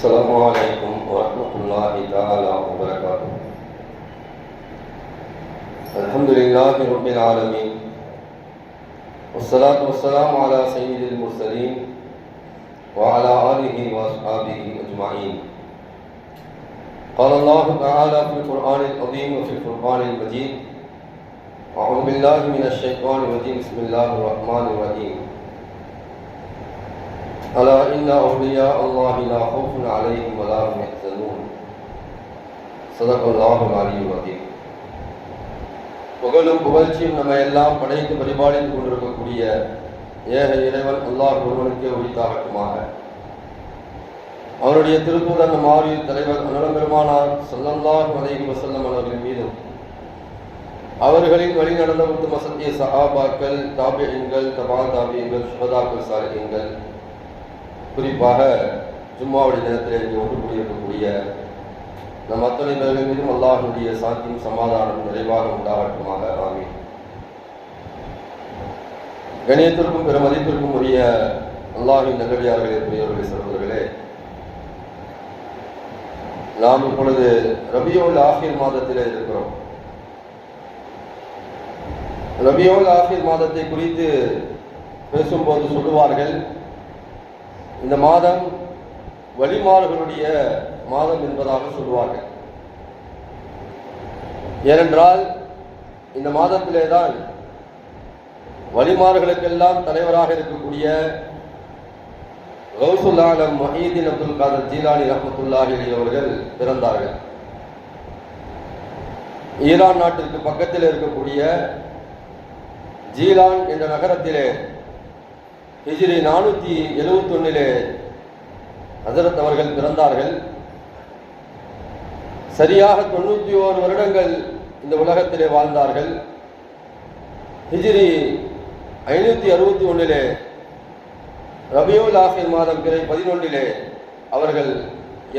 السلام عليكم ورحمة الله تعالى وبركاته. الحمد لله رب العالمين. والصلاة والسلام على سيد المرسلين وعلى آله وأصحابه أجمعين. قال الله تعالى في القرآن العظيم وفي القرآن المجيد أعوذ بالله من الشيطان الرجيم. بسم الله الرحمن الرحيم. ألا إن أولياء الله لا خوف عليهم ولا هم يحزنون صدق الله العلي العظيم புகழும் புகழ்ச்சியும் நம்ம எல்லாம் படைத்து பரிபாலித்துக் கொண்டிருக்கக்கூடிய ஏக இறைவன் அல்லாஹ் ஒருவனுக்கே உரித்தாகட்டுமாக அவருடைய திருத்தூதன் மாறி தலைவர் அனலம் பெருமானார் சொல்லல்லாஹ் அலைஹி வஸல்லம் அவர்களின் மீதும் அவர்களின் வழி நடந்த உத்தம சத்திய சஹாபாக்கள் தாபியங்கள் தபால் தாபியங்கள் சுபதாக்கள் சாலிகங்கள் குறிப்பாக ஜும்மாவுடைய நேரத்தில் இங்கே ஒன்று கூடியிருக்கக்கூடிய நம் அத்தனை பேர்கள் மீதும் அல்லாஹனுடைய சாத்தியும் சமாதானம் நிறைவாக உண்டாகட்டுமாக. ஆமீன். கணியத்திற்கும் பிற மதிப்பிற்கும் உரிய அல்லாஹின் நல்லடியார்களே பெரியவர்களே சிறந்தவர்களே நாம் இப்பொழுது ரபியோல் ஆஃபியல் மாதத்திலே இருக்கிறோம். ரபியோல் ஆஃபியல் மாதத்தை குறித்து பேசும்போது சொல்லுவார்கள் இந்த மாதம் வழிமாறுகளுடைய மாதம் என்பதாக சொல்லுவார்கள். ஏனென்றால் இந்த மாதத்திலே தான் வழிமாறுகளுக்கெல்லாம் தலைவராக இருக்கக்கூடிய கௌசுல்லாலம் மஹீதீன் அப்துல் காதர் ஜீலானி ரஹமத்துல்லாஹி அவர்கள் பிறந்தார்கள். ஈரான் நாட்டிற்கு பக்கத்தில் இருக்கக்கூடிய ஜீலான் என்ற நகரத்திலே ஹிஜ்ரி நானூற்றி எழுபத்தி ஒன்னிலே ஹசரத் அவர்கள் பிறந்தார்கள். சரியாக தொண்ணூற்றி ஓரு வருடங்கள் இந்த உலகத்திலே வாழ்ந்தார்கள். ஹிஜ்ரி ஐநூற்றி அறுபத்தி ஒன்றிலே ரபியுல் ஆசிர் மாதம் பிறை பதினொன்றிலே அவர்கள்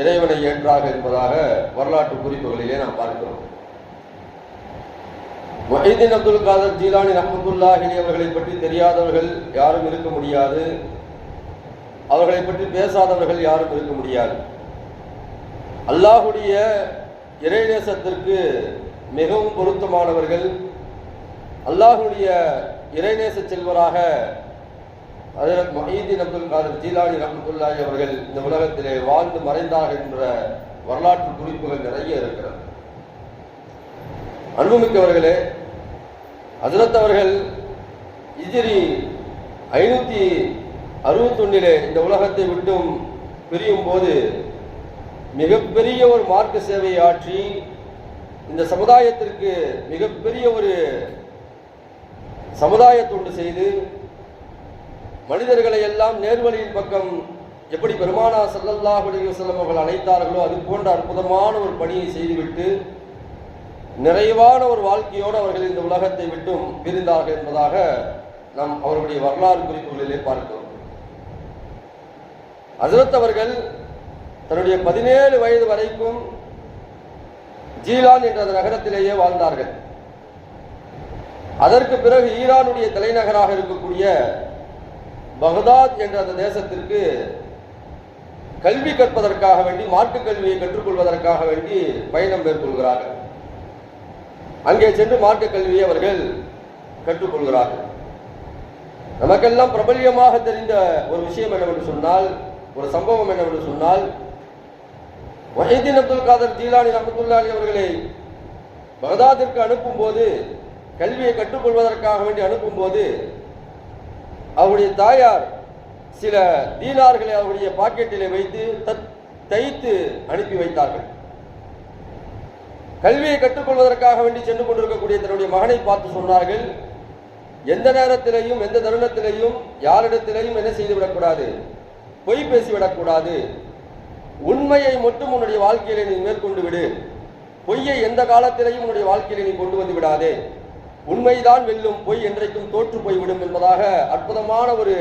இறைவனை ஏற்றார்கள் என்பதாக வரலாற்று குறிப்புகளிலே நாம் பார்க்கிறோம். மொஹிதீன் அப்துல் காதர் ஜீலானி ரஹமத்துல்லாஹி அவர்களை பற்றி தெரியாதவர்கள் யாரும் இருக்க முடியாது. அவர்களை பற்றி பேசாதவர்கள் யாரும் இருக்க முடியாது. அல்லாஹுடைய இறைநேசத்திற்கு மிகவும் பொருத்தமானவர்கள். அல்லாஹுடைய இறைநேச செல்வராக ஹஜரத் மஹீதீன் அப்துல் காதர் ஜீலானி ரஹமத்துல்லாஹி அவர்கள் இந்த உலகத்திலே வாழ்ந்து மறைந்தார்கள் என்ற வரலாற்று குறிப்புகள் நிறைய இருக்கிறது. அன்புமிக்கவர்களே ஹசரத் அவர்கள் இஜிரி ஐநூற்றி அறுபத்தொன்னிலே இந்த உலகத்தை விட்டும் பிரியும் போது மிகப்பெரிய ஒரு மார்க்க சேவையை ஆற்றி இந்த சமுதாயத்திற்கு மிகப்பெரிய ஒரு சமுதாய தொண்டு செய்து மனிதர்களை எல்லாம் நேர்வழியின் பக்கம் எப்படி பெருமானா சல்லல்லாஹ் அலைஹி அவர்கள் அழைத்தார்களோ அது போன்ற அற்புதமான ஒரு பணியை செய்துவிட்டு நிறைவான ஒரு வாழ்க்கையோடு அவர்கள் இந்த உலகத்தை விட்டும் பிரிந்தார்கள் என்பதாக நாம் அவருடைய வரலாறு குறிப்புகளிலே பார்க்கிறோம். ஹசரத் அவர்கள் தன்னுடைய பதினேழு வயது வரைக்கும் ஜீலான் என்ற அந்த நகரத்திலேயே வாழ்ந்தார்கள். அதற்கு பிறகு ஈரானுடைய தலைநகராக இருக்கக்கூடிய பகதாத் என்ற அந்த தேசத்திற்கு கல்வி கற்பதற்காக வேண்டி மாட்டுக் கல்வியை கற்றுக்கொள்வதற்காக வேண்டி பயணம் மேற்கொள்கிறார்கள். அங்கே சென்று மாட்டுக் கல்வியை அவர்கள் கற்றுக்கொள்கிறார்கள். நமக்கெல்லாம் பிரபல்யமாக தெரிந்த ஒரு விஷயம் என்னவென்று சொன்னால் ஒரு சம்பவம் என்னவென்று சொன்னால் வஹீதீன் அப்துல் காதர் ஜீலானி ரஹமத்துல்லாஹி அவர்களை பகதாதிற்கு அனுப்பும் போது கல்வியை கற்றுக்கொள்வதற்காக வேண்டி அனுப்பும் போது அவருடைய தாயார் சில தீனார்களை அவருடைய பாக்கெட்டிலே வைத்து தத் தைத்து அனுப்பி வைத்தார்கள். கல்வியை கற்றுக்கொள்வதற்காக வேண்டி சென்று கொண்டிருக்கக்கூடிய தன்னுடைய மகனை பார்த்து சொன்னார்கள் எந்த நேரத்திலையும் எந்த தருணத்திலையும் யாரிடத்திலையும் என்ன செய்துவிடக்கூடாது? பொய் பேசிவிடக்கூடாது. உண்மையை மட்டும் உன்னுடைய வாழ்க்கையில நீ மேற்கொண்டு விடு. பொய்யை எந்த காலத்திலையும் உன்னுடைய வாழ்க்கையில நீ கொண்டு வந்து விடாதே. உண்மைதான் வெல்லும் பொய் என்றைக்கும் தோற்று போய்விடும் என்பதாக அற்புதமான ஒரு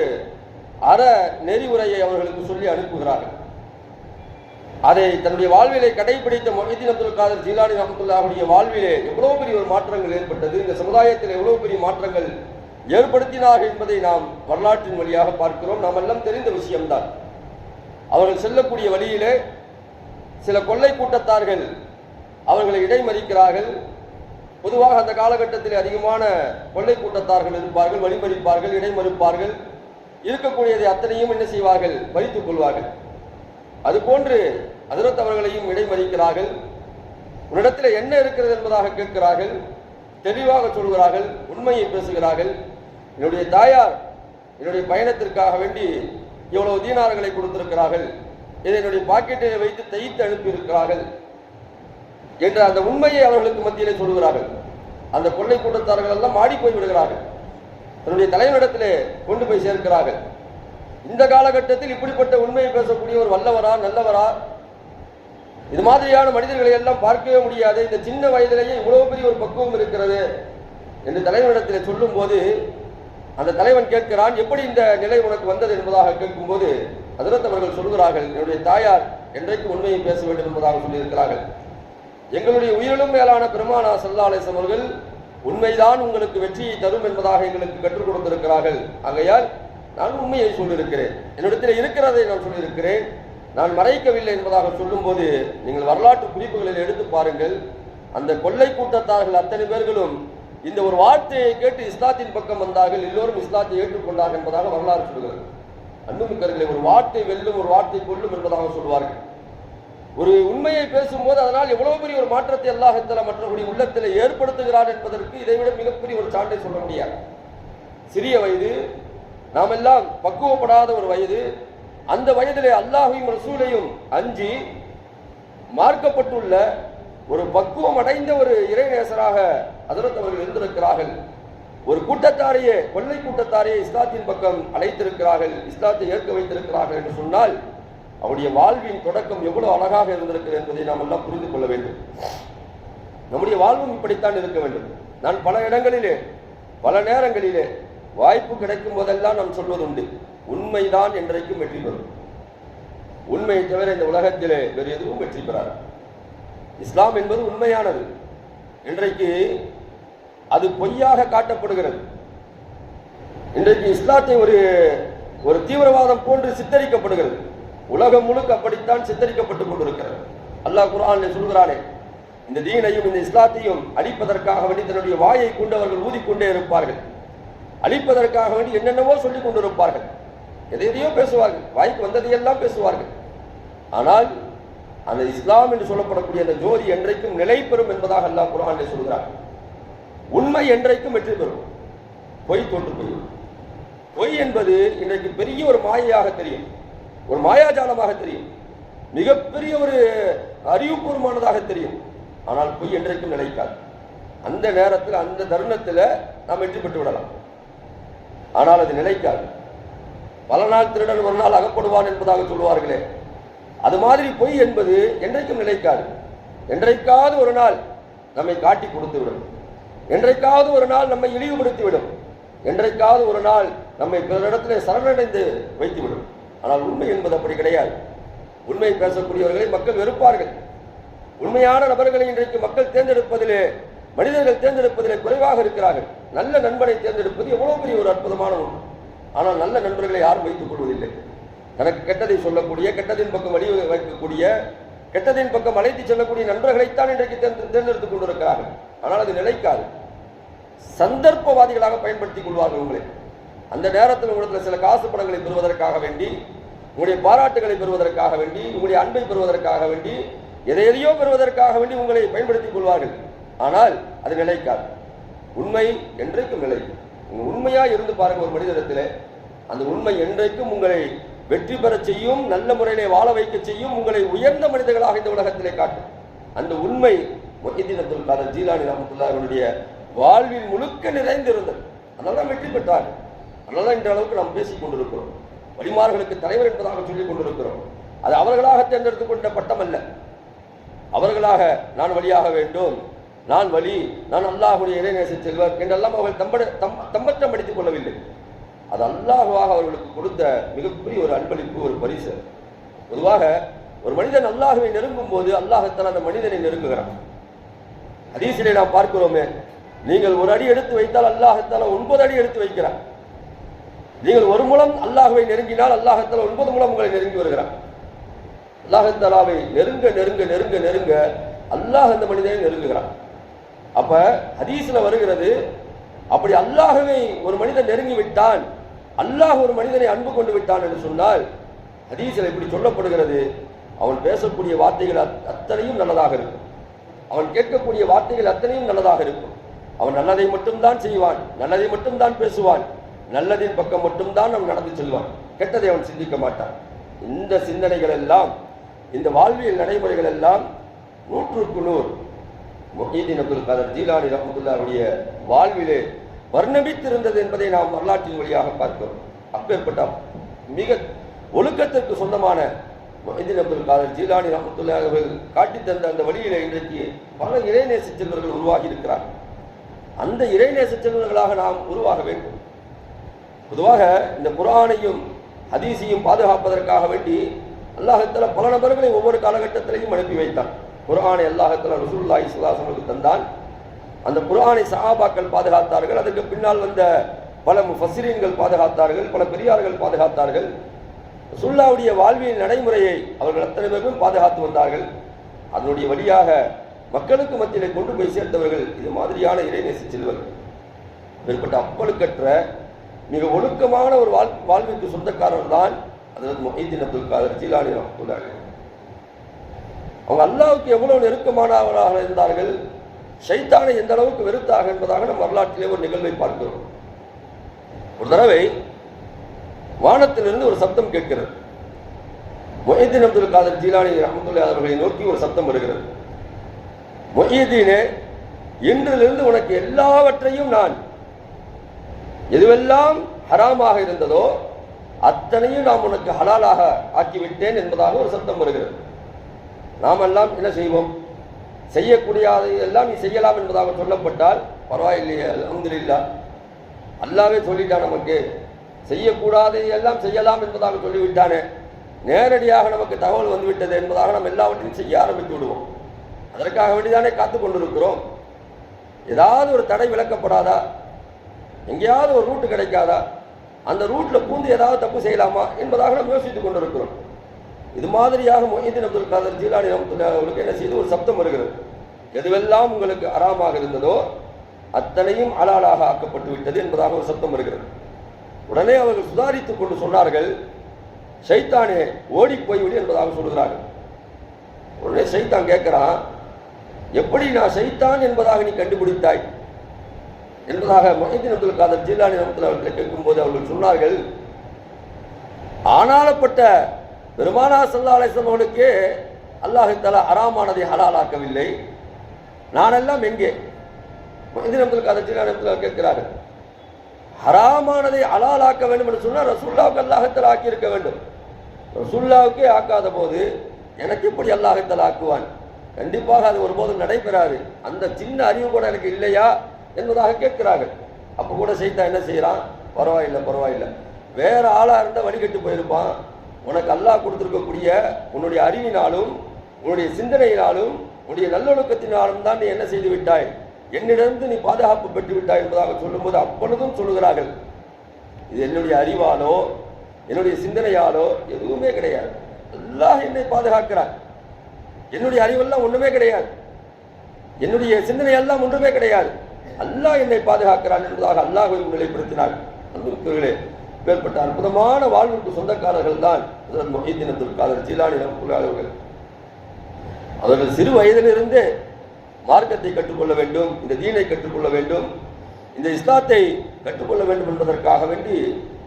அற நெறிவுரையை அவர்களுக்கு சொல்லி அனுப்புகிறார்கள். அதை தன்னுடைய வாழ்விலை கடைபிடித்த மொஹிதீன் அப்துல் காதர் ஜீலானி ரஹமத்துல்லாவுடைய வாழ்விலே எவ்வளவு பெரிய ஒரு மாற்றங்கள் ஏற்பட்டது இந்த சமுதாயத்தில் எவ்வளவு பெரிய மாற்றங்கள் ஏற்படுத்தினார்கள் என்பதை நாம் வரலாற்றின் வழியாக பார்க்கிறோம். நாம் எல்லாம் தெரிந்த விஷயம்தான். அவர்கள் செல்லக்கூடிய வழியிலே சில கொள்ளை கூட்டத்தார்கள் அவர்களை இடைமறிக்கிறார்கள். பொதுவாக அந்த காலகட்டத்தில் அதிகமான கொள்ளை கூட்டத்தார்கள் இருப்பார்கள் வழிமறிப்பார்கள் இடைமறுப்பார்கள். இருக்கக்கூடியதை அத்தனையும் என்ன செய்வார்கள்? மறித்துக் கொள்வார்கள். அதுபோன்று அதிரத் அவர்களையும் இடைமறிக்கிறார்கள். உன்னிடத்தில் என்ன இருக்கிறது என்பதாக கேட்கிறார்கள். தெளிவாக சொல்கிறார்கள். உண்மையை பேசுகிறார்கள். என்னுடைய தாயார் என்னுடைய பயணத்திற்காக வேண்டி இவ்வளவு தீனார்களை கொடுத்திருக்கிறார்கள். இதை என்னுடைய பாக்கெட்டில் வைத்து தைத்து அனுப்பியிருக்கிறார்கள் என்ற அந்த உண்மையை அவர்களுக்கு மத்தியிலே சொல்கிறார்கள். அந்த கொள்ளை கூட்டத்தார்கள் எல்லாம் மாடி போய் விடுகிறார்கள். தன்னுடைய தலைவரிடத்திலே கொண்டு போய் சேர்க்கிறார்கள். இந்த காலகட்டத்தில் இப்படிப்பட்ட உண்மையை பேசக்கூடிய ஒரு வல்லவரா நல்லவரா? இது மாதிரியான மனிதர்களை எல்லாம் பார்க்கவே முடியாது. இந்த சின்ன வயதிலேயே இவ்வளவு பெரிய ஒரு பக்குவம் இருக்கிறது என்று தலைவனிடத்தில் சொல்லும் போது அந்த தலைவன் கேட்கிறான் எப்படி இந்த நிலை உனக்கு வந்தது? என்பதாக கேட்கும்போது அதிரத் அவர்கள் சொல்கிறார்கள் என்னுடைய தாயார் என்றைக்கு உண்மையை பேச வேண்டும் என்பதாக சொல்லியிருக்கிறார்கள். எங்களுடைய உயிரிலும் மேலான பெருமானா சல்லா அவர்கள் உண்மைதான் உங்களுக்கு வெற்றியை தரும் என்பதாக எங்களுக்கு கற்றுக் கொடுத்திருக்கிறார்கள். ஆகையால் நான் உண்மையை சொல்லியிருக்கிறேன். என்னிடத்தில் இருக்கிறதை நான் சொல்லியிருக்கிறேன். நான் மறைக்கவில்லை என்பதாக சொல்லும்போது நீங்கள் வரலாற்று குறிப்புகளில் எடுத்து பாருங்கள். அந்த கொள்ளை கூட்டத்தார்கள் அத்தனை பேர்களும் இந்த ஒரு வார்த்தையை கேட்டு இஸ்லாத்தின் பக்கம் வந்தார்கள். எல்லோரும் இஸ்லாத்தை ஏற்றுக்கொண்டார்கள் என்பதாக வரலாறு சொல்கிறது அன்புமிக்கர்களை ஒரு வார்த்தை வெல்லும் ஒரு வார்த்தை கொல்லும் என்பதாக சொல்வார்கள். ஒரு உண்மையை பேசும்போது அதனால் எவ்வளவு பெரிய ஒரு மாற்றத்தை அல்லாஹத்தில் மற்றவருடைய உள்ளத்தில் ஏற்படுத்துகிறார் என்பதற்கு இதைவிட மிகப்பெரிய ஒரு சான்றை சொல்ல முடியாது. சிறிய வயது நாம் எல்லாம் பக்குவப்படாத ஒரு வயது. அந்த வயதிலே அல்லாஹையும் ரசூலையும் அஞ்சி மார்க்கப்பட்டுள்ள ஒரு பக்குவம் அடைந்த ஒரு இறைநேசராக அதிரத் அவர்கள் இருந்திருக்கிறார்கள். ஒரு கூட்டத்தாரையே கொள்ளை கூட்டத்தாரையே இஸ்லாத்தின் பக்கம் அழைத்திருக்கிறார்கள். இஸ்லாத்தை ஏற்க வைத்திருக்கிறார்கள் என்று சொன்னால் அவருடைய வாழ்வின் தொடக்கம் எவ்வளவு அழகாக இருந்திருக்கிறது என்பதை நாம் எல்லாம் புரிந்து கொள்ள வேண்டும். நம்முடைய வாழ்வும் இப்படித்தான் இருக்க வேண்டும். நான் பல இடங்களிலே பல நேரங்களிலே வாய்ப்பு கிடைக்கும் போதெல்லாம் நாம் சொல்வது உண்டு. உண்மைதான் என்றைக்கும் வெற்றி பெறும். உண்மையை தவிர இந்த உலகத்திலே வேறு எதுவும் வெற்றி பெறாது. இஸ்லாம் என்பது உண்மையானது. இன்றைக்கு அது பொய்யாக காட்டப்படுகிறது. இன்றைக்கு இஸ்லாத்தை ஒரு ஒரு தீவிரவாதம் போன்று சித்தரிக்கப்படுகிறது. உலகம் முழுக்க அப்படித்தான் சித்தரிக்கப்பட்டுக் கொண்டிருக்கிறது. அல்லாஹ் குரான் சொல்கிறானே இந்த தீனையும் இந்த இஸ்லாத்தையும் அழிப்பதற்காக வேண்டி தன்னுடைய வாயை கொண்டவர்கள் ஊதிக்கொண்டே இருப்பார்கள். அழிப்பதற்காக வேண்டி என்னென்னவோ சொல்லிக் கொண்டிருப்பார்கள். எதை எதையோ பேசுவார்கள். வாய்க்கு வந்ததையெல்லாம் பேசுவார்கள். ஆனால் அந்த இஸ்லாம் என்று சொல்லப்படக்கூடிய அந்த ஜோதி என்றைக்கும் நிலை பெறும் என்பதாக அல்லாஹ் குர்ஆனிலே சொல்கிறார் உண்மை என்றைக்கும் வெற்றி பெறும். பொய் தோற்று போய்விடும் பொய் என்பது இன்றைக்கு பெரிய ஒரு மாயையாக தெரியும். ஒரு மாயாஜாலமாக தெரியும். மிகப்பெரிய ஒரு அறிவுபூர்வமானதாக தெரியும். ஆனால் பொய் என்றைக்கும் நிலைக்காது. அந்த நேரத்தில் அந்த தருணத்தில் நாம் வெற்றி பெற்று விடலாம். ஆனால் அது நிலைக்காது. பல நாள் திருடன் ஒரு நாள் அகப்படுவான் என்பதாக சொல்லுவார்களே. அது மாதிரி பொய் என்பது என்றைக்கும் நிலைக்காது. என்றைக்காவது ஒரு நாள் நம்மை காட்டி கொடுத்து விடும் என்றைக்காவது ஒரு நாள் நம்மை இழிவுபடுத்தி விடும் என்றைக்காவது ஒரு நாள் நம்மை பிறரிடத்திலே சரணடைந்து வைத்துவிடும். ஆனால் உண்மை என்பது அப்படி கிடையாது. உண்மை பேசக்கூடியவர்களை மக்கள் வெறுப்பார்கள். உண்மையான நபர்களை இன்றைக்கு மக்கள் தேர்ந்தெடுப்பதிலே மனிதர்கள் தேர்ந்தெடுப்பதிலே குறைவாக இருக்கிறார்கள். நல்ல நண்பனை தேர்ந்தெடுப்பது எவ்வளவு பெரிய ஒரு அற்புதமான ஒன்று. ஆனால் நல்ல நண்பர்களை யாரும் வைத்துக் கொள்வதில்லை. தனக்கு கெட்டதை சொல்லக்கூடிய கெட்டதின் பக்கம் வழி வைக்கக்கூடிய கெட்டதின் பக்கம் அழைத்து செல்லக்கூடிய நண்பர்களைத்தான் இன்றைக்கு தேர்ந்து தேர்ந்தெடுத்துக் கொண்டிருக்கிறார்கள். ஆனால் அது நிலைக்காது. சந்தர்ப்பவாதிகளாக பயன்படுத்திக் கொள்வார்கள் உங்களை. அந்த நேரத்தில் உங்களுக்கு சில காசு பணங்களை பெறுவதற்காக வேண்டி உங்களுடைய பாராட்டுகளை பெறுவதற்காக வேண்டி உங்களுடைய அன்பை பெறுவதற்காக வேண்டி எதை எதையோ பெறுவதற்காக வேண்டி உங்களை பயன்படுத்திக் கொள்வார்கள். ஆனால் அது நிலைக்காது. உண்மை என்றைக்கும் நிலைக்கும் உண்மையா இருந்து பாருங்க ஒரு மனிதனிடத்தில் அந்த உண்மை என்றைக்கும் உங்களை வெற்றி பெறச் செய்யும் நல்ல முறையிலே வாழ வைக்க செய்யும் உங்களை உயர்ந்த மனிதர்களாக இந்த உலகத்திலே காட்டும். அந்த உண்மை மொஹிதீன் அப்துல் காதர் ஜீலானி ரஹமத்துல்லா அவருடைய வாழ்வில் முழுக்க நிறைந்திருந்தது. அதனால தான் வெற்றி பெற்றார். அதனால தான் இந்த அளவுக்கு நாம் பேசிக் கொண்டிருக்கிறோம். வழிமார்களுக்கு தலைவர் என்பதாக சொல்லிக் கொண்டிருக்கிறோம். அது அவர்களாக தேர்ந்தெடுத்துக் கொண்ட பட்டம் அல்ல அவர்களாக நான் வழியாக வேண்டும். நான் வழி நான் அல்லாஹுடைய இறைநேச செல்வர் என்றெல்லாம் அவர்கள் தம்பட தம் தம்பட்டம் படித்துக் கொள்ளவில்லை. அது அல்லாஹுவாக அவர்களுக்கு கொடுத்த மிகப்பெரிய ஒரு அன்பளிப்பு ஒரு பரிசு. பொதுவாக ஒரு மனிதன் அல்லாஹுவை நெருங்கும் போது அல்லாஹத்தால் அந்த மனிதனை நெருங்குகிறான். அதீசிலே நாம் பார்க்கிறோமே நீங்கள் ஒரு அடி எடுத்து வைத்தால் அல்லாஹத்தால ஒன்பது அடி எடுத்து வைக்கிறார் நீங்கள் ஒரு மூலம் அல்லாஹுவை நெருங்கினால் அல்லாஹத்தால ஒன்பது மூலம் உங்களை நெருங்கி வருகிறார் அல்லாஹத்தாலாவை நெருங்க நெருங்க நெருங்க நெருங்க அல்லாஹ் அந்த மனிதனை நெருங்குகிறான். அப்ப ஹதீஸ்ல வருகிறது அப்படி அல்லாஹ்வை ஒரு மனிதன் நெருங்கி விட்டான் அல்லாஹ் ஒரு மனிதனை அன்பு கொண்டு விட்டான் என்று சொன்னால் ஹதீஸ்ல இப்படி சொல்லப்படுகிறது அவன் பேசக்கூடிய வார்த்தைகள் அத்- அத்தனையும் நல்லதாக இருக்கும். அவன் கேட்கக்கூடிய வார்த்தைகள் அத்தனையும் நல்லதாக இருக்கும். அவன் நல்லதை மட்டும்தான் செய்வான் நல்லதை மட்டும்தான் பேசுவான் நல்லதின் பக்கம் மட்டும்தான் அவன் நடந்து செல்வான். கெட்டதை அவன் சிந்திக்க மாட்டான். இந்த சிந்தனைகள் எல்லாம் இந்த வாழ்வியல் நடைமுறைகள் எல்லாம் நூற்றுக்கு நூறு. முஹீதீன் அப்துல் காதர் ஜீலானி ரஹமத்துல்லாவுடைய வாழ்விலே வர்ணமித்திருந்தது என்பதை நாம் வரலாற்றின் வழியாக பார்க்கிறோம் அப்பேற்பட்ட மிக ஒழுக்கத்திற்கு சொந்தமான முஹீதீன் அப்துல் காதர் ஜீலானி ரஹமத்துல்லா அவர்கள் காட்டித் தந்த அந்த வழியிலே இன்றைக்கு பல இறைநேச செல்வர்கள் உருவாகி இருக்கிறார்கள். அந்த இறைநேச செல்வர்களாக நாம் உருவாக வேண்டும். பொதுவாக இந்த குரானையும் ஹதீஸையும் பாதுகாப்பதற்காக வேண்டி அல்லாஹத்தில் பல நபர்களை ஒவ்வொரு காலகட்டத்திலையும் அனுப்பி வைத்தான். குரானை அல்லாஹத்தில் ரசூலுல்லாஹி ஸல்லல்லாஹு தந்தான். அந்த குரானை சஹாபாக்கள் பாதுகாத்தார்கள். அதற்கு பின்னால் வந்த பல முஃபஸ்ஸிரீன்கள் பாதுகாத்தார்கள் பல பெரியார்கள் பாதுகாத்தார்கள். ரசூல்லாவுடைய வாழ்வியல் நடைமுறையை அவர்கள் அத்தனை பேரும் பாதுகாத்து வந்தார்கள். அதனுடைய வழியாக மக்களுக்கு மத்தியில் கொண்டு போய் சேர்த்தவர்கள் இது மாதிரியான இறைநேசி செல்வர்கள். மேற்பட்ட அப்பழுக்கற்ற மிக ஒழுக்கமான ஒரு வாழ் வாழ்விற்கு சொந்தக்காரர் தான் அதற்கு மொஹிதீன் அப்துல் காதர் ஜீலானி ரஹ்மத்துல்லாஹி அவங்க அல்லாவுக்கு எவ்வளவு நெருக்கமானவராக இருந்தார்கள்? சைத்தானை எந்த அளவுக்கு வெறுத்தாக என்பதாக நம் வரலாற்றிலே ஒரு நிகழ்வை பார்க்கிறோம். ஒரு தடவை வானத்திலிருந்து ஒரு சப்தம் கேட்கிறது. மொஹீதீன் அப்துல் காதர் ஜீலானி ரஹமத்துல்லாஹி அவர்களை நோக்கி ஒரு சப்தம் வருகிறது. மொஹீதீனே இன்றிலிருந்து உனக்கு எல்லாவற்றையும் நான் எதுவெல்லாம் ஹராமாக இருந்ததோ அத்தனையும் நாம் உனக்கு ஹலாலாக ஆக்கிவிட்டேன் என்பதாக ஒரு சத்தம் வருகிறது. நாம் எல்லாம் என்ன செய்வோம்? செய்யக்கூடியதையெல்லாம் நீ செய்யலாம் என்பதாக சொல்லப்பட்டால் பரவாயில்லையே அல்ஹம்துலில்லா. அல்லாவே சொல்லிட்டான் நமக்கு. செய்யக்கூடாதையெல்லாம் செய்யலாம் என்பதாக சொல்லிவிட்டானே. நேரடியாக நமக்கு தகவல் வந்துவிட்டது என்பதாக நாம் எல்லாவற்றையும் செய்ய ஆரம்பித்து விடுவோம். அதற்காக வேண்டிதானே காத்து கொண்டிருக்கிறோம். ஏதாவது ஒரு தடை விளக்கப்படாதா எங்கேயாவது ஒரு ரூட்டு கிடைக்காதா? அந்த ரூட்டில் பூந்து ஏதாவது தப்பு செய்யலாமா என்பதாக நாம் யோசித்துக் கொண்டிருக்கிறோம். இது மாதிரியாக மொஹிதீன் அப்துல் காதர் ஜீலானி ரஹ்மத்துல்லாஹி அவர்களுக்கு என்ன செய்து ஒரு சப்தம் வருகிறது. எதுவெல்லாம் உங்களுக்கு அறாமாக இருந்ததோ அத்தனையும் அலாலாக ஆக்கப்பட்டு விட்டது என்பதாக ஒரு சப்தம் வருகிறது. உடனே அவர்கள் சுதாரித்துக் கொண்டு சொன்னார்கள் சைத்தானே ஓடி போய்விடு என்பதாக சொல்கிறார்கள். உடனே சைத்தான் கேட்கிறான் எப்படி நான் சைத்தான் என்பதாக நீ கண்டுபிடித்தாய்? என்பதாக மொஹிதீன் அப்துல் காதர் ஜீலானி ரமத்துல அவர்களை கேட்கும்போது அவர்கள் சொன்னார்கள் ஆனாலப்பட்ட பெருமானா சல்லா அலிஸ்லாம் அவனுக்கு அல்லாஹு தலா ஹராமானதை ஹலாலாக்கவில்லை. நானெல்லாம் எங்கே? மொஹிதீன் அப்துல் காதர் ஜீலானி கேட்கிறாரு. கேட்கிறார்கள் ஹராமானதை அலாலாக்க வேண்டும் என்று சொன்னால் ரசுல்லாவுக்கு அல்லாஹத்தில் ஆக்கியிருக்க வேண்டும். ரசுல்லாவுக்கே ஆக்காத போது எனக்கு இப்படி அல்லாஹத்தில் ஆக்குவான். கண்டிப்பாக அது ஒருபோதும் நடைபெறாது. அந்த சின்ன அறிவு கூட எனக்கு இல்லையா என்பதாக கேட்கிறார்கள். அப்போ கூட செய்தா என்ன செய்கிறான் பரவாயில்லை பரவாயில்லை. வேற ஆளாக இருந்தால் வழிகட்டு போயிருப்பான். உனக்கு அல்லாஹ் கொடுத்துருக்கக்கூடிய உன்னுடைய அறிவினாலும் உன்னுடைய சிந்தனையினாலும் உன்னுடைய நல்லொழுக்கத்தினாலும் தான் நீ என்ன செய்து விட்டாய்? என்னிடமிருந்து நீ பாதுகாப்பு பெற்று விட்டாய் என்பதாக சொல்லும்போது அப்பொழுதும் சொல்லுகிறார்கள். இது என்னுடைய அறிவாலோ என்னுடைய சிந்தனையாலோ எதுவுமே கிடையாது. எல்லாம் என்னை பாதுகாக்கிறான் என்னுடைய அறிவெல்லாம் ஒன்றுமே கிடையாது. என்னுடைய சிந்தனை எல்லாம் ஒன்றுமே கிடையாது. அல்லாஹ் என்னை பாதுகாக்கிறான் என்பதாக அல்லாஹ் நிலைப்படுத்தினார். அன்புக்குகளே மேற்பட்ட அற்புதமான வாழ்வுக்கு சொந்தக்காரர்கள் தான் மொஹீதீன் அப்துல் காதர் ஜீலானி ரஹ்மத்துல்லாஹி அவர்கள். அவர்கள் சிறு வயதிலிருந்தே மார்க்கத்தை கற்றுக்கொள்ள வேண்டும் இந்த தீனை கற்றுக்கொள்ள வேண்டும் இந்த இஸ்லாத்தை கற்றுக்கொள்ள வேண்டும் என்பதற்காக வேண்டி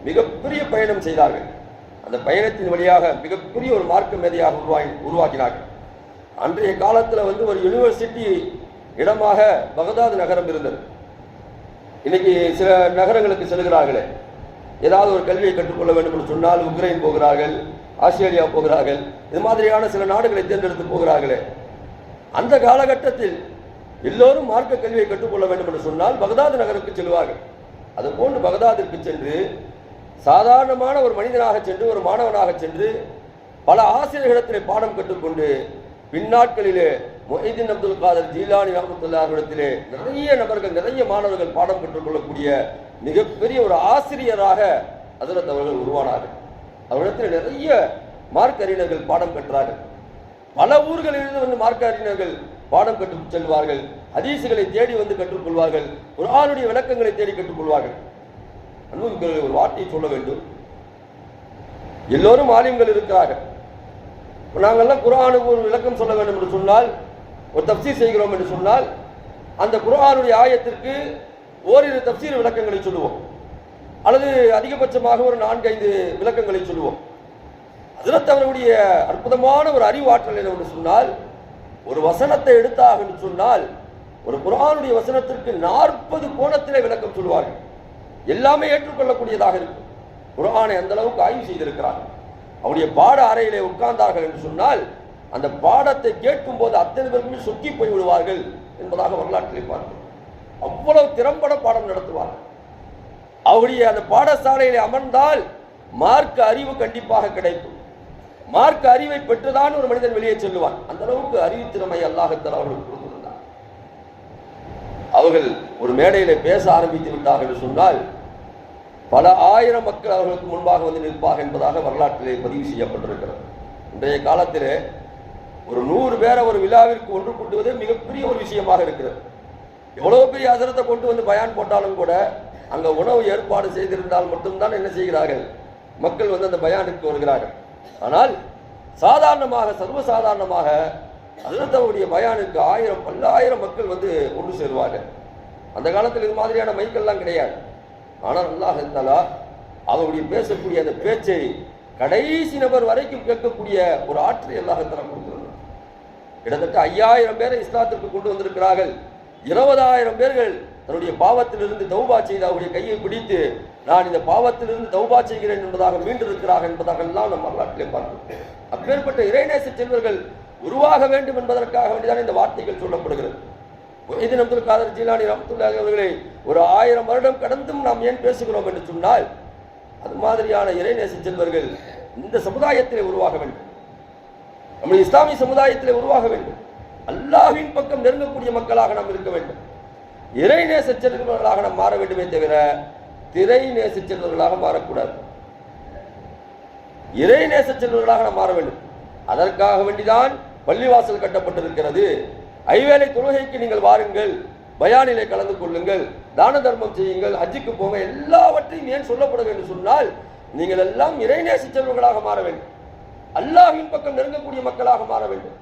மிகப்பெரிய பயணம் செய்தார்கள். அந்த பயணத்தின் வழியாக மிகப்பெரிய ஒரு மார்க்க மேதையாக உருவாகி உருவாக்கினார்கள். அன்றைய காலத்தில் வந்து ஒரு யூனிவர்சிட்டி இடமாக பகதாது நகரம் இருந்தது. இன்னைக்கு சில நகரங்களுக்கு செல்கிறார்களே. ஏதாவது ஒரு கல்வியை கற்றுக்கொள்ள வேண்டும் என்று சொன்னால் உக்ரைன் போகிறார்கள் ஆஸ்திரேலியா போகிறார்கள் இது மாதிரியான சில நாடுகளை தேர்ந்தெடுத்து போகிறார்களே. அந்த காலகட்டத்தில் எல்லோரும் மார்க்க கல்வியை கற்றுக்கொள்ள வேண்டும் என்று சொன்னால் பகதாத் நகருக்கு செல்வார்கள். அது போன்று பகதாதிற்கு சென்று சாதாரணமான ஒரு மனிதனாக சென்று ஒரு மாணவனாக சென்று பல ஆசிரியர்களிடத்திலே பாடம் கற்றுக்கொண்டு பின்னாட்களிலே மொஹிதீன் அப்துல் காதர் ஜீலானி ரஹமத்துல்லாஹிடத்திலே நிறைய நபர்கள் நிறைய மாணவர்கள் பாடம் கற்றுக்கொள்ளக்கூடிய மிகப்பெரிய ஒரு ஆசிரியராக அதிரத் அவர்கள் உருவானார்கள். அவரிடத்தில் நிறைய மார்க்க அறிஞர்கள் பாடம் பெற்றார்கள் பல ஊர்களிலிருந்து வந்து மார்க்க அறிஞர்கள் பாடம் கற்றுச் செல்வார்கள். ஹதீசுகளை தேடி வந்து கற்றுக்கொள்வார்கள். குர்ஆனுடைய விளக்கங்களை தேடி கற்றுக்கொள்வார்கள். அன்புக்கு ஒரு வார்த்தையை சொல்ல வேண்டும். எல்லோரும் ஆலிம்கள் இருக்கிறார்கள். நாங்கள்லாம் நாங்கெல்லாம் ஒரு விளக்கம் சொல்ல வேண்டும் என்று சொன்னால் ஒரு தப்சீர் செய்கிறோம் என்று சொன்னால் அந்த குரானுடைய ஆயத்திற்கு ஓரிரு தப்சீர் விளக்கங்களை சொல்லுவோம். அல்லது அதிகபட்சமாக ஒரு நான்கு ஐந்து விளக்கங்களை சொல்லுவோம். அதில் அவர்களுடைய அற்புதமான ஒரு அறிவாற்றல் என்ன சொன்னால் ஒரு வசனத்தை எடுத்தாக என்று சொன்னால் ஒரு குரானுடைய வசனத்திற்கு நாற்பது கோணத்திலே விளக்கம் சொல்லுவார்கள். எல்லாமே ஏற்றுக்கொள்ளக்கூடியதாக இருக்கும். குரானை அந்த அளவுக்கு ஆய்வு செய்திருக்கிறார்கள். அவருடைய பாட அறையிலே உட்கார்ந்தார்கள் என்று சொன்னால் அந்த பாடத்தை கேட்கும் போது அத்தனை பேருக்குமே சொக்கி போய் விடுவார்கள் என்பதாக வரலாற்றில் இருப்பார்கள் அவ்வளவு திறம்பட பாடம் நடத்துவார்கள். அவருடைய அந்த பாடசாலையில் அமர்ந்தால் மார்க்க அறிவு கண்டிப்பாக கிடைக்கும். மார்க்க அறிவை பெற்றுதான் ஒரு மனிதன் வெளியே செல்லுவான். அந்த அளவுக்கு அறிவு திறமை அல்லாஹத்தல் அவர்கள் கொடுத்திருந்தார். அவர்கள் ஒரு மேடையில் பேச ஆரம்பித்து விட்டார்கள் என்று சொன்னால் பல ஆயிரம் மக்கள் அவர்களுக்கு முன்பாக வந்து நிற்பார்கள் என்பதாக வரலாற்றிலே பதிவு செய்யப்பட்டிருக்கிறது. இன்றைய காலத்திலே ஒரு நூறு பேரை ஒரு விழாவிற்கு ஒன்று கூட்டுவது மிகப்பெரிய ஒரு விஷயமாக இருக்கிறது. எவ்வளவு பெரிய அதிரத்தை கொண்டு வந்து பயான் போட்டாலும் கூட அங்க உணவு ஏற்பாடு செய்திருந்தால் மட்டும்தான் என்ன செய்கிறார்கள்? மக்கள் வந்து அந்த பயானுக்கு வருகிறார்கள். ஆனால் சாதாரணமாக சர்வசாதாரணமாக அதிரத்தவுடைய பயானுக்கு ஆயிரம் பல்லாயிரம் மக்கள் வந்து ஒன்று சேருவார்கள். அந்த காலத்தில் இது மாதிரியான மைக்கெல்லாம் கிடையாது. ஆனால் அல்லாஹ் இருந்தாலா அவருடைய பேசக்கூடிய அந்த பேச்சை கடைசி நபர் வரைக்கும் கேட்கக்கூடிய ஒரு ஆற்றலை அல்லாஹ் தஆலா கிட்டத்தட்ட ஐயாயிரம் பேரை இஸ்லாத்திற்கு கொண்டு வந்திருக்கிறார்கள். இருபதாயிரம் பேர்கள் தன்னுடைய பாவத்திலிருந்து தௌபா செய்து அவருடைய கையை பிடித்து நான் இந்த பாவத்திலிருந்து தௌபா செய்கிறேன் என்பதாக மீண்டிருக்கிறார்கள் என்பதாக எல்லாம் நம் வரலாற்றிலே பார்க்கிறோம். அப்பேற்பட்ட இறைநேச செல்வர்கள் உருவாக வேண்டும் என்பதற்காக வேண்டிதான் இந்த வார்த்தைகள் சொல்லப்படுகிறது. இது அப்துல் காதர் ஜீலானி ரமத்துல்லாஹி அவர்களை ஒரு ஆயிரம் வருடம் கடந்தும் நாம் ஏன் பேசுகிறோம் என்று சொன்னால் அது மாதிரியான இறைநேச செல்வர்கள் இந்த சமுதாயத்திலே உருவாக வேண்டும். நம்முடைய இஸ்லாமிய சமுதாயத்தில் உருவாக வேண்டும். அல்லாஹின் பக்கம் நெருங்கக்கூடிய மக்களாக நாம் இருக்க வேண்டும். இறை நேச நாம் மாற வேண்டுமே தவிர திரை நேச செல்வர்களாக மாறக்கூடாது. இறை நேச செல்வர்களாக நாம் மாற வேண்டும். அதற்காக வேண்டிதான் பள்ளிவாசல் கட்டப்பட்டிருக்கிறது. ஐவேளை தொழுகைக்கு நீங்கள் வாருங்கள் பயானிலே கலந்து கொள்ளுங்கள் தான தர்மம் செய்யுங்கள் ஹஜ்ஜுக்கு போங்க எல்லாவற்றையும் ஏன் சொல்லப்படும் என்று சொன்னால் நீங்கள் எல்லாம் இறைநேச செல்வர்களாக மாற வேண்டும். அல்லாஹ்வின் பக்கம் நெருங்கக்கூடிய மக்களாக மாற வேண்டும்.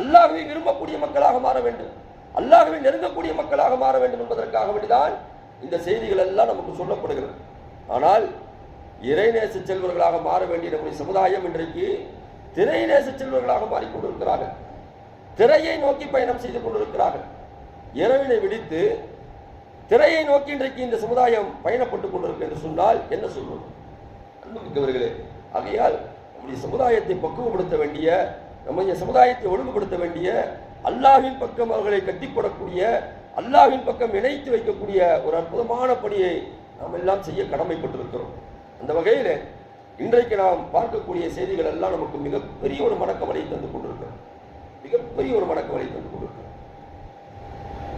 அல்லாஹுவை விரும்பக்கூடிய மக்களாக மாற வேண்டும். அல்லாஹுவை நெருங்கக்கூடிய மக்களாக மாற வேண்டும் என்பதற்காக வேண்டிதான் இந்த செய்திகள் எல்லாம் நமக்கு சொல்லப்படுகிறது. ஆனால் இறைநேச செல்வர்களாக மாற வேண்டிய நம்முடைய சமுதாயம் இன்றைக்கு திரைநேச செல்வர்களாக மாறிக்கொண்டிருக்கிறார்கள். திரையை நோக்கி பயணம் செய்து கொண்டிருக்கிறார்கள். இரவினை விடுத்து திரையை நோக்கி இன்றைக்கு இந்த சமுதாயம் பயணப்பட்டுக் கொண்டிருக்கு என்று சொன்னால் என்ன சொல்வது? அன்புமிக்கவர்களே ஆகையால் நம்முடைய சமுதாயத்தை பக்குவப்படுத்த வேண்டிய நம்முடைய சமுதாயத்தை ஒழுங்குபடுத்த வேண்டிய அல்லாஹின் பக்கம் அவர்களை கட்டிப்படக்கூடிய அல்லாஹின் பக்கம் இணைத்து வைக்கக்கூடிய ஒரு அற்புதமான பணியை நாம் எல்லாம் செய்ய கடமைப்பட்டிருக்கிறோம். அந்த வகையில் இன்றைக்கு நாம் பார்க்கக்கூடிய செய்திகள் எல்லாம் நமக்கு மிகப்பெரிய ஒரு மனக்கவலை தந்து கொண்டிருக்கிறோம் மிகப்பெரிய ஒரு மனக்கவலை தந்து கொண்டிருக்கிறோம்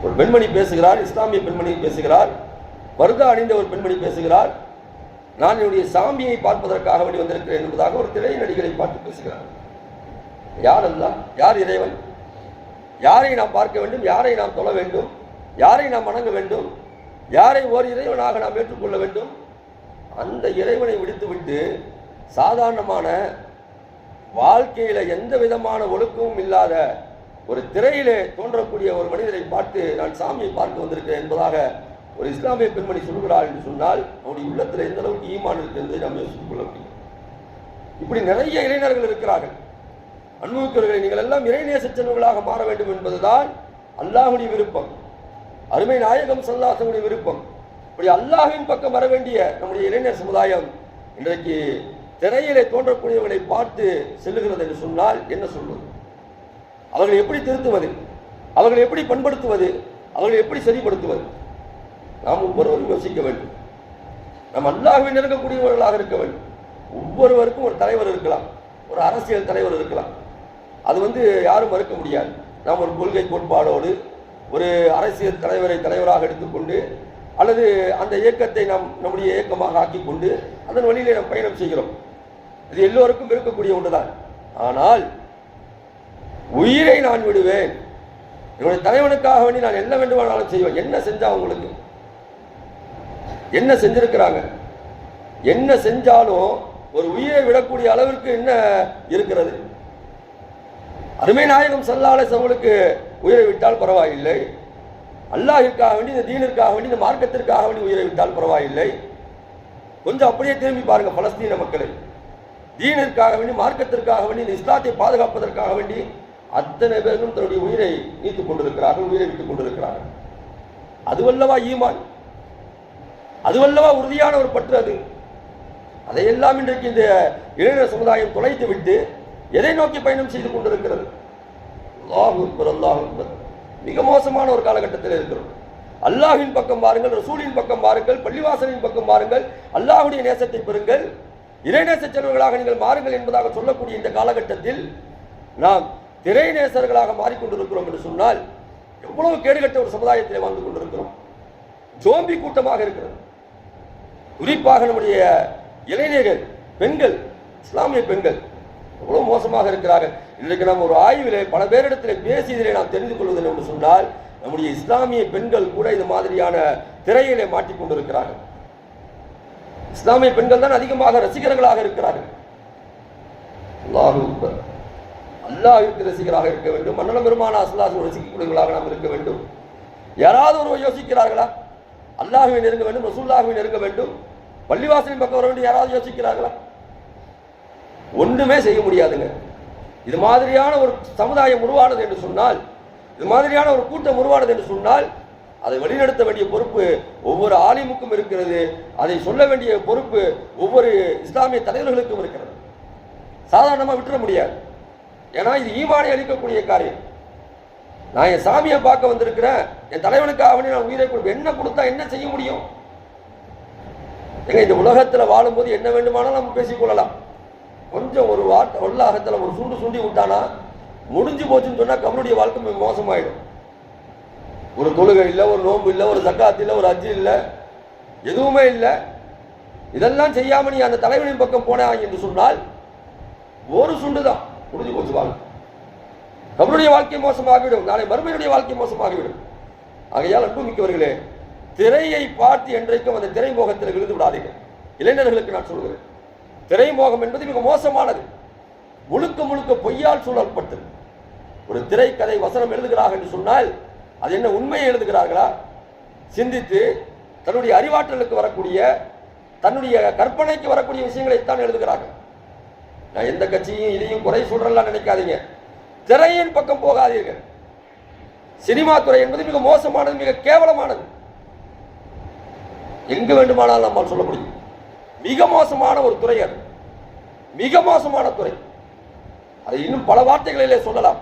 ஒரு பெண்மணி பேசுகிறார் இஸ்லாமிய பெண்மணி பேசுகிறார் பர்தா அணிந்த ஒரு பெண்மணி பேசுகிறார் நான் என்னுடைய சாமியை பார்ப்பதற்காக வேண்டி வந்திருக்கிறேன் என்பதாக ஒரு திரை நடிகரை பார்த்து பேசுகிறார். யார் அல்லா யார் இறைவன்? யாரை நாம் பார்க்க வேண்டும்? யாரை நாம் தொழ வேண்டும்? யாரை நாம் வணங்க வேண்டும்? யாரை ஓர் இறைவனாக நாம் ஏற்றுக்கொள்ள வேண்டும்? அந்த இறைவனை விடுத்துவிட்டு சாதாரணமான வாழ்க்கையில் எந்த விதமான ஒழுக்கமும் இல்லாத ஒரு திரையிலே தோன்றக்கூடிய ஒரு மனிதரை பார்த்து நான் சாமியை பார்க்க வந்திருக்கிறேன் என்பதாக ஒரு இஸ்லாமிய பெண்மணி சொல்கிறாள் என்று சொன்னால் அவருடைய உள்ளத்தில் எந்த அளவுக்கு ஈமான் இருக்கிறது என்பதை நாம் யோசித்துக் கொள்ள முடியும் இப்படி நிறைய இளைஞர்கள் இருக்கிறார்கள். அன்புமிக்கவர்களை நீங்கள் எல்லாம் இறைநேச செல்வங்களாக மாற வேண்டும் என்பதுதான் அல்லாஹுடைய விருப்பம். அருமை நாயகம் சல்லாசனுடைய விருப்பம். இப்படி அல்லாஹின் பக்கம் வர வேண்டிய நம்முடைய இளைஞர் சமுதாயம் இன்றைக்கு திரையிலே தோன்றக்கூடியவர்களை பார்த்து செல்லுகிறது என்று சொன்னால் என்ன சொல்வது? அவர்களை எப்படி திருத்துவது? அவர்களை எப்படி பண்படுத்துவது? அவர்களை எப்படி சரிப்படுத்துவது? நாம் ஒவ்வொருவரும் யோசிக்க வேண்டும். நாம் அல்லாஹ்வை நெருங்கக்கூடியவர்களாக இருக்க வேண்டும். ஒவ்வொருவருக்கும் ஒரு தலைவர் இருக்கலாம். ஒரு அரசியல் தலைவர் இருக்கலாம். அது வந்து யாரும் மறுக்க முடியாது. நாம் ஒரு கொள்கை கோட்பாடோடு ஒரு அரசியல் தலைவரை தலைவராக எடுத்துக்கொண்டு அல்லது அந்த இயக்கத்தை நாம் நம்முடைய இயக்கமாக ஆக்கிக்கொண்டு அதன் வழியிலே நாம் பயணம் செய்கிறோம். இது எல்லோருக்கும் இருக்கக்கூடிய ஒன்றுதான். ஆனால் உயிரை நான் விடுவேன். என்னுடைய தலைவனுக்காக வேண்டி நான் என்ன வேண்டுமானாலும் செய்வேன். என்ன செஞ்சா உங்களுக்கு? என்ன செஞ்சிருக்கிறாங்க? என்ன செஞ்சாலும் ஒரு உயிரை விடக்கூடிய அளவிற்கு என்ன இருக்கிறது? அருமை நாயகம் சல்லாலை சவளுக்கு உயிரை விட்டால் பரவாயில்லை. அல்லாஹிற்காக வேண்டி இந்த தீனிற்காக வேண்டி இந்த மார்க்கத்திற்காக வேண்டி உயிரை விட்டால் பரவாயில்லை. கொஞ்சம் அப்படியே திரும்பி பாருங்க பலஸ்தீன மக்களை. தீனிற்காக வேண்டி மார்க்கத்திற்காக வேண்டி இந்த இஸ்லாத்தை பாதுகாப்பதற்காக வேண்டி அத்தனை பேரும் தன்னுடைய உயிரை நீத்துக் கொண்டிருக்கிறார்கள் உயிரை விட்டுக் கொண்டிருக்கிறார்கள். அதுவல்லவா ஈமான். அதுவல்லவா உறுதியான ஒரு பற்று அது. அதையெல்லாம் இன்றைக்கு இந்த இளைஞர் சமுதாயம் தொலைத்து விட்டு எதை நோக்கி பயணம் செய்து கொண்டிருக்கிறது? அல்லாஹ் அக்பர் அல்லாஹ் அக்பர். மிக மோசமான ஒரு காலகட்டத்தில் இருக்கிறோம். அல்லாஹின் பக்கம் பாருங்கள் ரசூலின் பக்கம் பாருங்கள் பள்ளிவாசலின் பக்கம் பாருங்கள் அல்லாஹுடைய நேசத்தை பெறுங்கள். இறைநேச செல்வர்களாக நீங்கள் மாறுங்கள் என்பதாக சொல்லக்கூடிய இந்த காலகட்டத்தில் நாம் திரை நேசர்களாக மாறிக்கொண்டிருக்கிறோம் என்று சொன்னால் எவ்வளவு கேடுகட்ட ஒரு சமுதாயத்தில் வாழ்ந்து கொண்டிருக்கிறோம். ஜோம்பி கூட்டமாக இருக்கிறது. குறிப்பாக நம்முடைய இளைஞர்கள் பெண்கள் இஸ்லாமிய பெண்கள் எவ்வளவு மோசமாக இருக்கிறார்கள். இன்றைக்கு நாம் ஒரு ஆய்விலே பல பேரிடத்தில் பேசியதிலே நாம் தெரிந்து கொள்வது என்று சொன்னால் நம்முடைய இஸ்லாமிய பெண்கள் கூட இந்த மாதிரியான திரையிலே மாட்டிக்கொண்டிருக்கிறார்கள் இஸ்லாமிய பெண்கள் தான் அதிகமாக ரசிகர்களாக இருக்கிறார்கள். அல்லாஹிற்கு ரசிகராக இருக்க வேண்டும். மன்னலம் பெருமான அஸ்லாசு ரசிக்கக்கூடியவர்களாக நாம் இருக்க வேண்டும். யாராவது ஒருவர் யோசிக்கிறார்களா? அல்லாஹுவை நெருங்க வேண்டும் ரசூல்லாஹுவை நெருங்க வேண்டும். பள்ளிவாசலின் பக்கம் வர வேண்டிய யாராவது யோசிக்கிறார்களா? ஒன்றுமே செய்ய முடியாதுங்க. இது மாதிரியான ஒரு சமுதாயம் உருவானது என்று சொன்னால் இது மாதிரியான ஒரு கூட்டம் உருவானது என்று சொன்னால் அதை வழிநடத்த வேண்டிய பொறுப்பு ஒவ்வொரு ஆலிமுக்கும் இருக்கிறது. அதை சொல்ல வேண்டிய பொறுப்பு ஒவ்வொரு இஸ்லாமிய தலைவர்களுக்கும் இருக்கிறது. சாதாரணமாக விட்டுற முடியாது. ஏன்னா இது ஈமானை அளிக்கக்கூடிய காரியம். நான் என் சாமியை பார்க்க வந்திருக்கிறேன். என் தலைவனுக்காக வேண்டி நான் உயிரை கொடுப்பேன். என்ன கொடுத்தா என்ன செய்ய முடியும்? ஏங்க இந்த உலகத்தில் வாழும்போது என்ன வேண்டுமானாலும் நம்ம பேசிக்கொள்ளலாம் கொஞ்சம் ஒரு வாட் உள்ளாகத்தில் ஒரு சுண்டு சுண்டி விட்டானா முடிஞ்சு போச்சுன்னு சொன்னால் கபருடைய வாழ்க்கை மோசமாயிடும். ஒரு தொழுகை இல்லை ஒரு நோன்பு இல்லை ஒரு சக்காத்து இல்லை ஒரு அஜி இல்லை எதுவுமே இல்லை. இதெல்லாம் செய்யாமல் நீ அந்த தலைவனின் பக்கம் போனா என்று சொன்னால் ஒரு சுண்டு தான் முடிஞ்சு போச்சு வாழ்க்கை. கபருடைய வாழ்க்கை மோசமாகிவிடும். நாளை மறுமையுடைய வாழ்க்கை மோசமாகிவிடும். ஆகையால் அன்புமிக்கவர்களே திரையை பார்த்து என்றைக்கும் அந்த திரைமோகத்தில் விழுந்து விடாதீர்கள். இளைஞர்களுக்கு நான் சொல்கிறேன். திரைமோகம் என்பது மிக மோசமானது. முழுக்க முழுக்க பொய்யால் சூழல்பட்டது. ஒரு திரைக்கதை வசனம் எழுதுகிறார்கள் என்று சொன்னால் அது என்ன உண்மையை எழுதுகிறார்களா? சிந்தித்து தன்னுடைய அறிவாற்றலுக்கு வரக்கூடிய தன்னுடைய கற்பனைக்கு வரக்கூடிய விஷயங்களைத்தான் எழுதுகிறார்கள். நான் எந்த கட்சியும் இதையும் குறை சொல்றலாம் நினைக்காதீங்க. திரையின் பக்கம் போகாதீர்கள். சினிமா துறை என்பது மிக மோசமானது மிக கேவலமானது. எங்கு வேண்டுமானாலும் நம்மால் சொல்ல முடியும். மிக மோசமான ஒரு துறை அது. மிக மோசமான துறை. அதை இன்னும் பல வார்த்தைகளிலே சொல்லலாம்.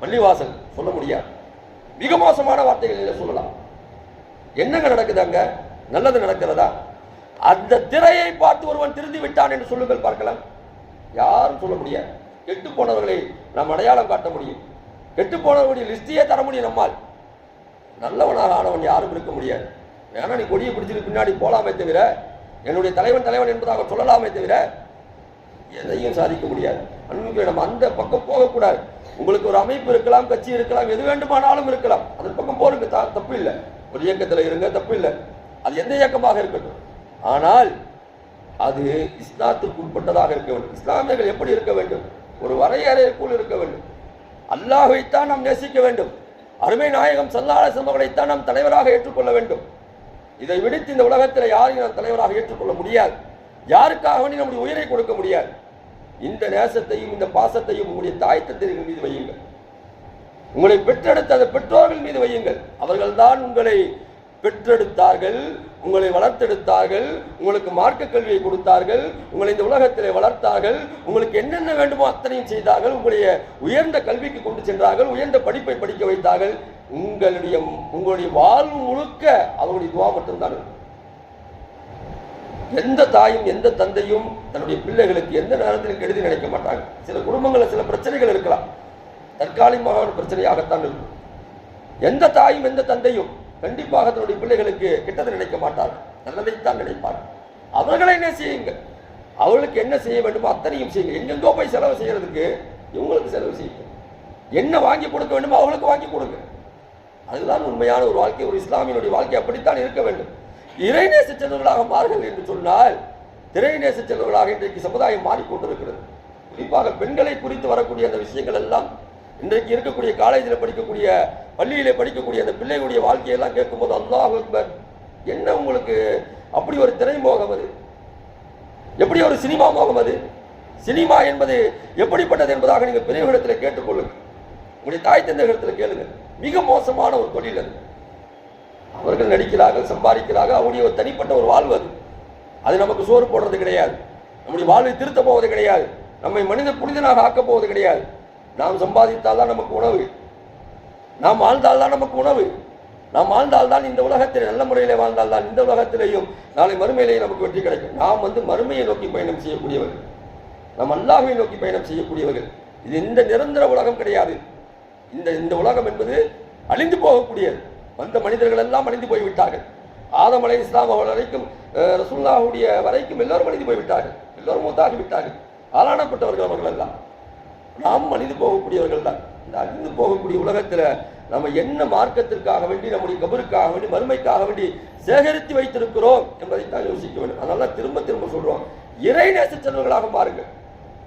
பள்ளிவாசல் சொல்ல முடியாது. மிக மோசமான வார்த்தைகளிலே சொல்லலாம். என்னங்க நடக்குது அங்க? நல்லது நடக்கிறதா? அந்த திரையை பார்த்து ஒருவன் திருந்தி விட்டான் என்று சொல்லுங்கள் பார்க்கலாம். யாரும் சொல்ல முடியாது. கெட்டு போனவர்களை நாம் அடையாளம் காட்ட முடியும். கெட்டு போனவர்களுடைய லிஸ்டையே தர முடியும் நம்மால். நல்லவனாக ஆனவன் யாரும் இருக்க முடியாது. வேணா நீ கொடியை பிடிச்சிட்டு பின்னாடி போகலாமே தவிர என்னுடைய தலைவன் தலைவன் என்பதாக சொல்லலாமே தவிர எதையும் சாதிக்க முடியாது. அன்புக்கு நம்ம அந்த பக்கம் போகக்கூடாது. உங்களுக்கு ஒரு அமைப்பு இருக்கலாம் கட்சி இருக்கலாம் எது வேண்டுமானாலும் இருக்கலாம். அதன் பக்கம் போருங்க த- தப்பு இல்லை ஒரு இயக்கத்தில் இருங்க தப்பு இல்லை அது எந்த இயக்கமாக இருக்கட்டும். ஆனால் அது இஸ்லாத்துக்கு உட்பட்டதாக இருக்க வேண்டும். இஸ்லாமியர்கள் எப்படி இருக்க வேண்டும்? ஒரு வரையறைக்குள் இருக்க வேண்டும். அல்லாஹைத்தான் நாம் நேசிக்க வேண்டும். அருமை நாயகம் சல்லால சம்பவங்களைத்தான் நாம் தலைவராக ஏற்றுக்கொள்ள வேண்டும். இதை விடுத்து இந்த உலகத்தில் யாரையும் நான் தலைவராக ஏற்றுக்கொள்ள முடியாது. யாருக்காக வேண்டி நம்முடைய உயிரை கொடுக்க முடியாது. இந்த நேசத்தையும் இந்த பாசத்தையும் உங்களுடைய தாய் மீது வையுங்கள். உங்களை பெற்றெடுத்த அந்த பெற்றோர்கள் மீது வையுங்கள். அவர்கள்தான் உங்களை பெற்றெடுத்தார்கள். உங்களை வளர்த்தெடுத்தார்கள் உங்களுக்கு மார்க்க கல்வியை கொடுத்தார்கள் உங்களை இந்த உலகத்திலே வளர்த்தார்கள் உங்களுக்கு என்னென்ன வேண்டுமோ அத்தனையும் செய்தார்கள் உங்களுடைய உயர்ந்த கல்விக்கு கொண்டு சென்றார்கள் உயர்ந்த படிப்பை படிக்க வைத்தார்கள். உங்களுடைய உங்களுடைய வாழ்வு முழுக்க அவருடைய துவா மட்டும்தான் எந்த தாயும் எந்த தந்தையும் தன்னுடைய பிள்ளைகளுக்கு எந்த நேரத்திலும் கெடுதி நினைக்க மாட்டாங்க. சில குடும்பங்களில் சில பிரச்சனைகள் இருக்கலாம். தற்காலிகமாக ஒரு பிரச்சனையாகத்தான் இருக்கும். எந்த தாயும் எந்த தந்தையும் கண்டிப்பாக தன்னுடைய பிள்ளைகளுக்கு கெட்டதை நினைக்க மாட்டார்கள் நல்லதைத்தான் நினைப்பார்கள் அவர்களை என்ன செய்யுங்க அவர்களுக்கு என்ன செய்ய வேண்டுமோ அத்தனையும் செய்யுங்க எங்கெங்கோ போய் செலவு செய்யறதுக்கு இவங்களுக்கு செலவு செய்யுங்க. என்ன வாங்கி கொடுக்க வேண்டுமோ அவங்களுக்கு வாங்கி கொடுங்க. அதுதான் உண்மையான ஒரு வாழ்க்கை ஒரு இஸ்லாமியனுடைய வாழ்க்கை. அப்படித்தான் இருக்க வேண்டும். இறைநேச செல்வர்களாக மாறுங்கள் என்று சொன்னால் திரைநேச செல்வர்களாக இன்றைக்கு சமுதாயம் மாறிக்கொண்டிருக்கிறது. குறிப்பாக பெண்களை குறித்து வரக்கூடிய அந்த விஷயங்கள் எல்லாம் இன்றைக்கு இருக்கக்கூடிய காலேஜில் படிக்கக்கூடிய பள்ளியிலே படிக்கக்கூடிய அந்த பிள்ளைகளுடைய வாழ்க்கையெல்லாம் கேட்கும்போது அல்லாஹ் அக்பர் என்ன உங்களுக்கு? அப்படி ஒரு திரைமுகம் அது. எப்படி ஒரு சினிமா முகம் அது? சினிமா என்பது எப்படிப்பட்டது என்பதாக நீங்கள் பெரியவரிடத்தில் கேட்டுக்கொள்ளுங்கள் உங்களுடைய தாய் தந்தைகளிடத்தில் கேளுங்க. மிக மோசமான ஒரு தொழில் அது. அவர்கள் நடிக்கிறார்கள் சம்பாதிக்கிறார்கள் அவருடைய ஒரு தனிப்பட்ட ஒரு வாழ்வு அது. அது நமக்கு சோறு போடுறது கிடையாது. நம்முடைய வாழ்வை திருத்த போவது கிடையாது. நம்மை மனித புனிதனாக ஆக்கப் போவது கிடையாது. நாம் சம்பாதித்தால் தான் நமக்கு உணவு. நாம் வாழ்ந்தால் தான் நமக்கு உணவு. நாம் வாழ்ந்தால் தான் இந்த உலகத்தில் நல்ல முறையில் வாழ்ந்தால் தான் இந்த உலகத்திலேயும் நாளை மறுமையிலேயும் நமக்கு வெற்றி கிடைக்கும். நாம் வந்து மறுமையை நோக்கி பயணம் செய்யக்கூடியவர்கள். நாம் அல்லாஹ்வை நோக்கி பயணம் செய்யக்கூடியவர்கள். இது இந்த நிரந்தர உலகம் கிடையாது. இந்த இந்த உலகம் என்பது அழிந்து போகக்கூடியது. வந்த மனிதர்கள் எல்லாம் அழிந்து போய்விட்டார்கள். ஆதம் அலை இஸ்லாம் அவர்கள் வரைக்கும் ரசுல்லாவுடைய வரைக்கும் எல்லோரும் அழிந்து போய்விட்டார்கள். எல்லோரும் மூத்தாகிவிட்டார்கள் ஆளானப்பட்டவர்கள் அவர்கள் எல்லாம். நாம் அழிந்து போகக்கூடியவர்கள் தான். இந்த அழிந்து போகக்கூடிய உலகத்தில் நம்ம என்ன மார்க்கத்திற்காக வேண்டி நம்முடைய கபருக்காக வேண்டி மறுமைக்காக வேண்டி சேகரித்து வைத்திருக்கிறோம் என்பதைத்தான் யோசிக்க வேண்டும். அதனால திரும்ப திரும்ப சொல்றோம். இறை செல்வர்களாக மாறுங்கள்.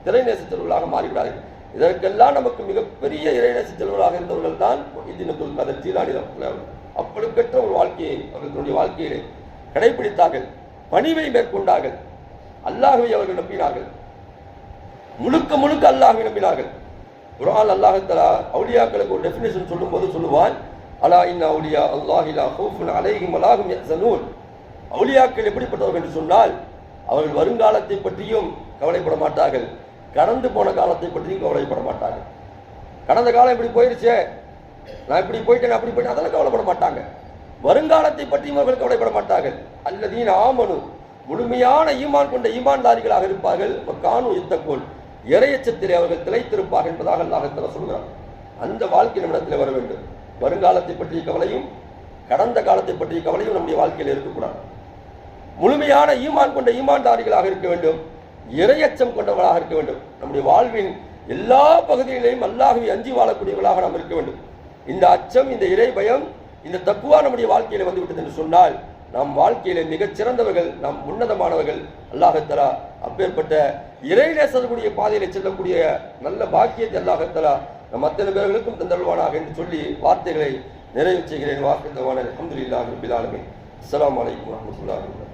இறைநேச நேசச்செல்வர்களாக மாறிவிடாது இதற்கெல்லாம் நமக்கு மிகப்பெரிய இறைநேச நேசச்செல்வர்களாக இருந்தவர்கள் தான் இதினத்துல் கதர் ஜீலானி ரஹ்மத்துல்லாஹி அப்படிப்பட்ட ஒரு வாழ்க்கையை அவர்களுடைய வாழ்க்கையிலே கடைபிடித்தார்கள். பணிவை மேற்கொண்டார்கள். அல்லாகவே அவர்கள் நம்பினார்கள். முழுக்க முழுக்க அல்லாஹ்வை நம்பினார்கள் குர்ஆன் அல்லாஹ் தஆலா அவுலியாக்களுக்கு ஒரு டெஃபினேஷன் சொல்லும்போது சொல்லுவான் அலா இன் அவுலியா அல்லாஹிலா ஹூஃபுன் அலைஹிம் அலாஹும் யசனூன் யஹ்சனூன். அவுலியாக்கள் எப்படிப்பட்டவர்கள் என்று சொன்னால் அவர்கள் வருங்காலத்தை பற்றியும் கவலைப்பட மாட்டார்கள். கடந்து போன காலத்தை பற்றியும் கவலைப்பட மாட்டார்கள். கடந்த காலம் இப்படி போயிருச்சே நான் இப்படி போயிட்டேன் அப்படி போயிட்டேன் அதெல்லாம் கவலைப்பட மாட்டாங்க. வருங்காலத்தை பற்றியும் அவர்கள் கவலைப்பட மாட்டார்கள். அல்லதீன் ஆமனு முழுமையான ஈமான் கொண்ட ஈமான்தாரிகளாக இருப்பார்கள். காணு யுத்தக்கோள் இறையச்சத்திலே அவர்கள் திளைத்திருப்பார் என்பதாக அல்லாஹத்தில் சொல்கிறார் அந்த வாழ்க்கை நம்மிடத்தில் வர வேண்டும். வருங்காலத்தை பற்றிய கவலையும் கடந்த காலத்தை பற்றிய கவலையும் நம்முடைய வாழ்க்கையில் இருக்கக்கூடாது. முழுமையான ஈமான் கொண்ட ஈமான்தாரிகளாக இருக்க வேண்டும். இறையச்சம் கொண்டவர்களாக இருக்க வேண்டும். நம்முடைய வாழ்வின் எல்லா பகுதிகளிலையும் அல்லாஹவை அஞ்சி வாழக்கூடியவர்களாக நாம் இருக்க வேண்டும். இந்த அச்சம் இந்த இறை பயம் இந்த தக்குவா நம்முடைய வாழ்க்கையில் வந்து விட்டது என்று சொன்னால் நம் வாழ்க்கையில மிகச்சிறந்தவர்கள் நம் நாம் உன்னதமானவர்கள். அல்லாஹத்தலா அப்பேற்பட்ட இறைநேசர்களுடைய பாதையில் செல்லக்கூடிய நல்ல பாக்கியத்தை அல்லாஹத்தலா நம் அத்தனை பேர்களுக்கும் தந்தல்வானாக என்று சொல்லி வார்த்தைகளை நிறைவு செய்கிறேன். வாக்குத்தவான அலமதுல்லாஹி ரபில் ஆலமீன். அஸ்ஸலாமு அலைக்கும் வரஹ்மத்துல்லாஹி